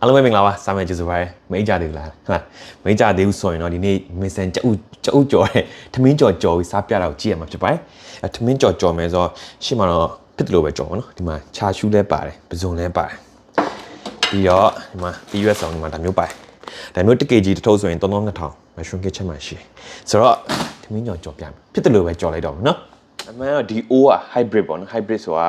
အားလုံးပဲမင်္ဂလာပါစာမယ်ကျေးဇူးပါရယ်မိတ်ကြသေးဘူးလားဟုတ်လားမိတ်ကြသေးဘူးဆိုရင်တော့ဒီနေ့မင်ဆန်ကြအုပ်ကြအုပ်ကြော်တဲ့ထမင်းကြော်ကြော်ပြီးစားပြတာကိုကြည့်ရမှာဖြစ်ပါတယ်အဲထမင်းကြော်ကြော်မယ်ဆိုတော့ရှေ့မှာတော့ဖြစ်တယ်လို့ပဲကြော်ပါနော်ဒီမှာချာရှူးလဲပါတယ်ပဇွန်လဲပါတယ်ပြီးတော့ဒီမှာပြီးရွက်ဆောင်ဒီမှာဒါမျိုးပါတယ်ဒါမျိုးတစ်ကေဂျီတစ်ထုပ်ဆိုရင်3200 mushroom kitchen မှာရှိတယ်ဆိုတော့ထမင်းကြော်ကြော်ပြမယ်ဖြစ်တယ်လို့ပဲကြော်လိုက်တော့မယ်နော်အမှန်တော့ဒီ O က hybrid ပေါ့နော် hybrid ဆိုတာ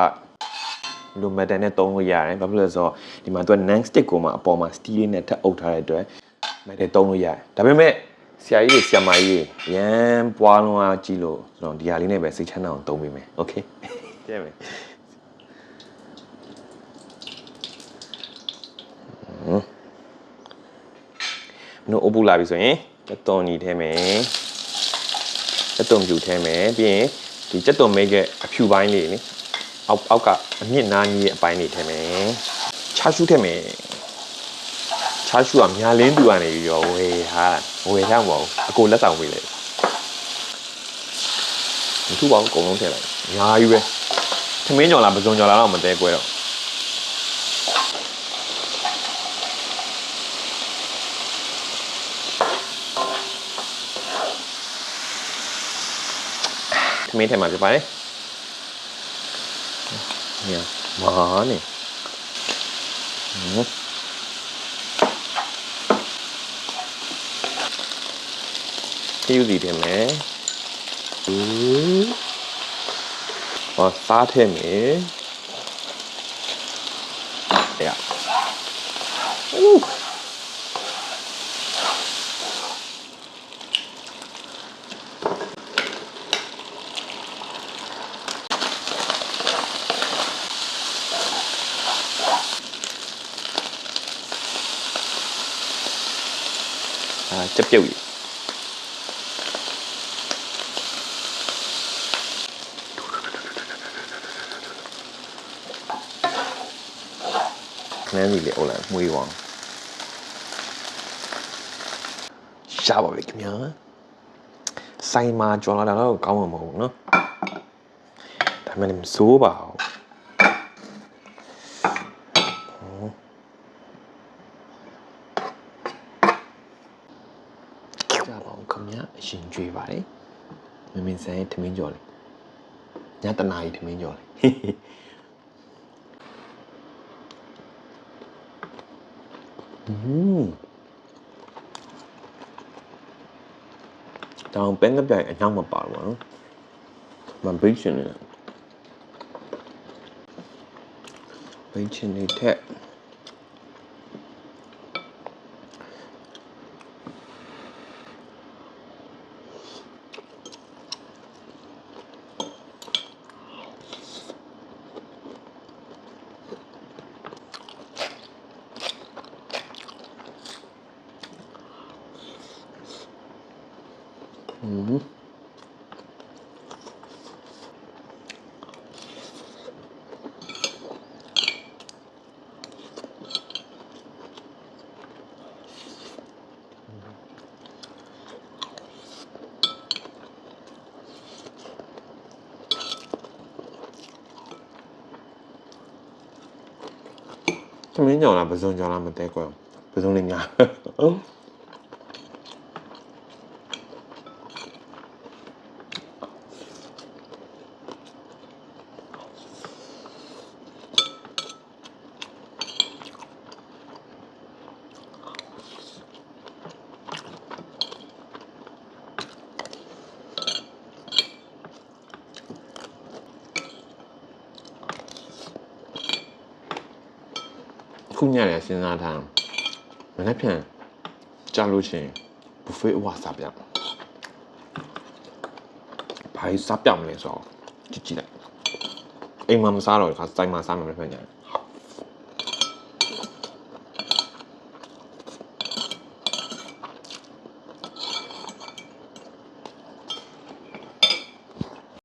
လိုမက်တန်နဲ့သုံးလို့ရတယ်ဘာဖြစ်လို့လဲဆိုတော့ဒီမှာသူက non stick ကိုမှအပေါ်မှာ steel လေးနဲ့ထပ်အုပ်ထားတဲ့အတွက်မက်တယ်သုံးလို့ရတယ်ဒါပေမဲ့ဆရာကြီးတွေဆရာမကြီးတွေရမ်းပွားလုံးအားကြည့်လို့ကျွန်တော်ဒီဟာလေးနဲ့ပဲစိတ်ချမ်းသာအောင်သုံးပေးမယ်โอเคကြည့်မယ်ဟွန်းနို့အပူလာပြီဆိုရင်စက်သွန်ကြီးထဲမယ်စက်သွန်ပြူထဲမယ်ပြီးရင်ဒီစက်သွန်မိတ်ရဲ့အဖြူပိုင်းလေးနိ အောက်အောက်ကအမြင့်နားကြီးရဲ့အပိုင်းတွေထည့်မယ်ချာရှုထည့်မယ်ချာရှုကမြာလင်းသူကနေပြီးတော့ဝယ်ဟာဝယ်ထားမပေါ့အကိုလက်ဆောင်ပေးလိုက်မထူပါဘူးအကုန်လုံးထည့်လိုက်အများကြီးပဲသမင်းကြော်လားပစုံကြော်လားတော့မသေးကွဲတော့သမင်းထည့်မှာဖြစ်ပါတယ် เนี่ยมาเนี่ยอืมที่อยู่ดีတယ်မယ်ဦးဟောစားထဲမယ်ရဦးအာကြက်ပြုတ်ကြီးနန်းစီလေအိုလာမွေးဝအောင်ရှား À, chấp chịu nên thì liệu là nguy hoàng sao bà bị kim nhớ? Say mà cho nó đã nó còn mà muộn nữa tại mình xuống bảo. ပါအောင်ခင်ဗျာအရှင်ကြွေးပါတယ်မင်းမင်းဆိုင်ထမင်းကြော်လေညတနာကြီးထမင်းကြော်လေอืมတောင်ပန်းကပြိုင်အနောက်မပါဘူးနော်မဘိတ်ရှင်နေဘိတ်ရှင်နေထ က်อืมသမင်းကြောင်လားပစုံကြောင်လားမသိကွယ် ခုညရစဉ်းစားထားမနေ့ပြန်ကြာလို့ချင်းဘူဖေးအဝစားပြဘာကြီးစားပြမလဲဆိုတော့ကြည့်ကြည့်လိုက်အိမ်မှာမစားတော့ခါစိုက်မှာစားမယ်မနေ့ပြန်ည